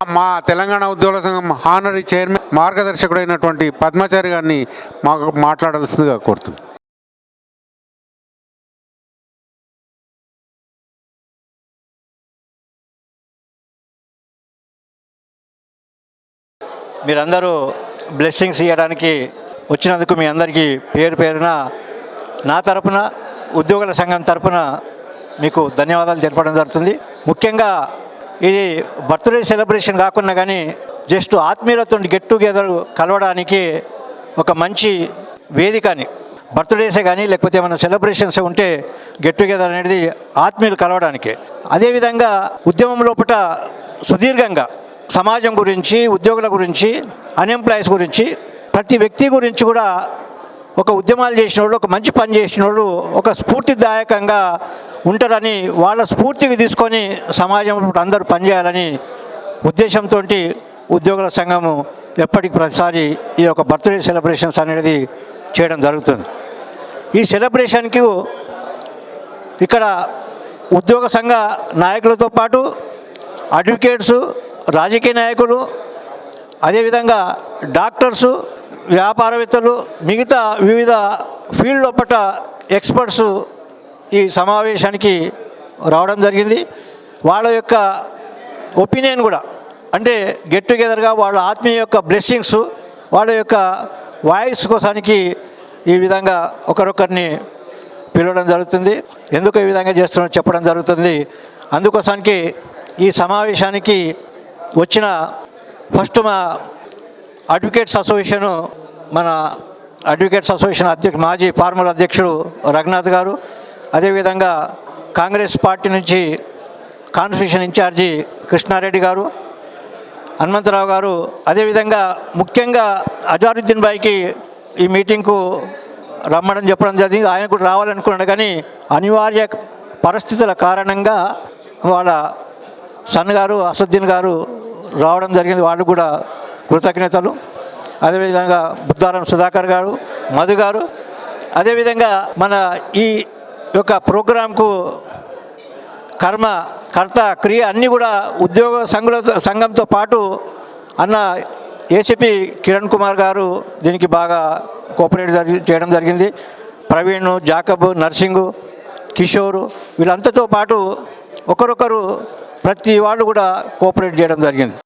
మా తెలంగాణ ఉద్యోగుల సంఘం హానరీ చైర్మన్ మార్గదర్శకుడైనటువంటి పద్మాచారి గారిని మాకు మాట్లాడాల్సిందిగా కోరుతున్నాను మీరందరూ బ్లెస్సింగ్స్ ఇవ్వడానికి వచ్చినందుకు మీ అందరికీ పేరు పేరున నా తరపున ఉద్యోగుల సంఘం తరపున మీకు ధన్యవాదాలు తెలపడం జరుగుతుంది. ముఖ్యంగా ఇది బర్త్డే సెలబ్రేషన్ కాకుండా కానీ జస్ట్ ఆత్మీయులతో గెట్ టుగెదర్ కలవడానికి ఒక మంచి వేదికని బర్త్డేసే కానీ లేకపోతే ఏమైనా సెలబ్రేషన్స్ ఉంటే గెట్ టుగెదర్ అనేది ఆత్మీయులు కలవడానికి. అదేవిధంగా ఉద్యమం లోపల సుదీర్ఘంగా సమాజం గురించి ఉద్యోగుల గురించి అన్ఎంప్లాయీస్ గురించి ప్రతి వ్యక్తి గురించి కూడా ఒక ఉద్యమాలు చేసిన వాళ్ళు ఒక మంచి పని చేసిన వాళ్ళు ఒక స్ఫూర్తిదాయకంగా ఉంటారని వాళ్ళ స్ఫూర్తికి తీసుకొని సమాజంలో అందరూ పనిచేయాలని ఉద్దేశంతో ఉద్యోగుల సంఘము ఎప్పటికి ప్రతిసారి ఈ యొక్క బర్త్డే సెలబ్రేషన్స్ అనేది చేయడం జరుగుతుంది. ఈ సెలబ్రేషన్కి ఇక్కడ ఉద్యోగ సంఘ నాయకులతో పాటు అడ్వకేట్స్ రాజకీయ నాయకులు అదేవిధంగా డాక్టర్సు వ్యాపారవేత్తలు మిగతా వివిధ ఫీల్డ్ లోపల ఎక్స్పర్ట్స్ ఈ సమావేశానికి రావడం జరిగింది. వాళ్ళ యొక్క ఒపీనియన్ కూడా అంటే గెట్ టుగెదర్గా వాళ్ళ ఆత్మీయ యొక్క బ్లెస్సింగ్స్ వాళ్ళ యొక్క వాయిస్ కోసానికి ఈ విధంగా ఒకరొకరిని పిలవడం జరుగుతుంది. ఎందుకు ఈ విధంగా చేస్తున్నారో చెప్పడం జరుగుతుంది. అందుకోసానికి ఈ సమావేశానికి వచ్చిన ఫస్ట్ మా అడ్వకేట్స్ అసోసియేషను మన అడ్వకేట్స్ అసోసియేషన్ అధ్యక్ష మాజీ ఫార్మర్ అధ్యక్షుడు రఘునాథ్ గారు అదేవిధంగా కాంగ్రెస్ పార్టీ నుంచి కాన్స్టిట్యూషన్ ఇన్ఛార్జి కృష్ణారెడ్డి గారు హనుమంతరావు గారు అదేవిధంగా ముఖ్యంగా అజారుద్దీన్ బాయ్కి ఈ మీటింగ్కు రమ్మడం చెప్పడం జరిగింది. ఆయన కూడా రావాలనుకున్నాడు కానీ అనివార్య పరిస్థితుల కారణంగా వాళ్ళ సన్ గారు అసద్దీన్ గారు రావడం జరిగింది. వాళ్ళు కూడా కృతజ్ఞతలు. అదేవిధంగా బుద్ధారం సుధాకర్ గారు మధు గారు అదేవిధంగా మన ఈ యొక్క ప్రోగ్రాంకు కర్మ కర్త క్రియ అన్నీ కూడా ఉద్యోగ సంఘుల సంఘంతో పాటు అన్న ఏసీపీ కిరణ్ కుమార్ గారు దీనికి బాగా కోఆపరేట్ జరిగి చేయడం జరిగింది. ప్రవీణ్ జాకబ్ నర్సింగు కిషోరు వీళ్ళంతతో పాటు ఒకరొకరు ప్రతి వాళ్ళు కూడా కోఆపరేట్ చేయడం జరిగింది.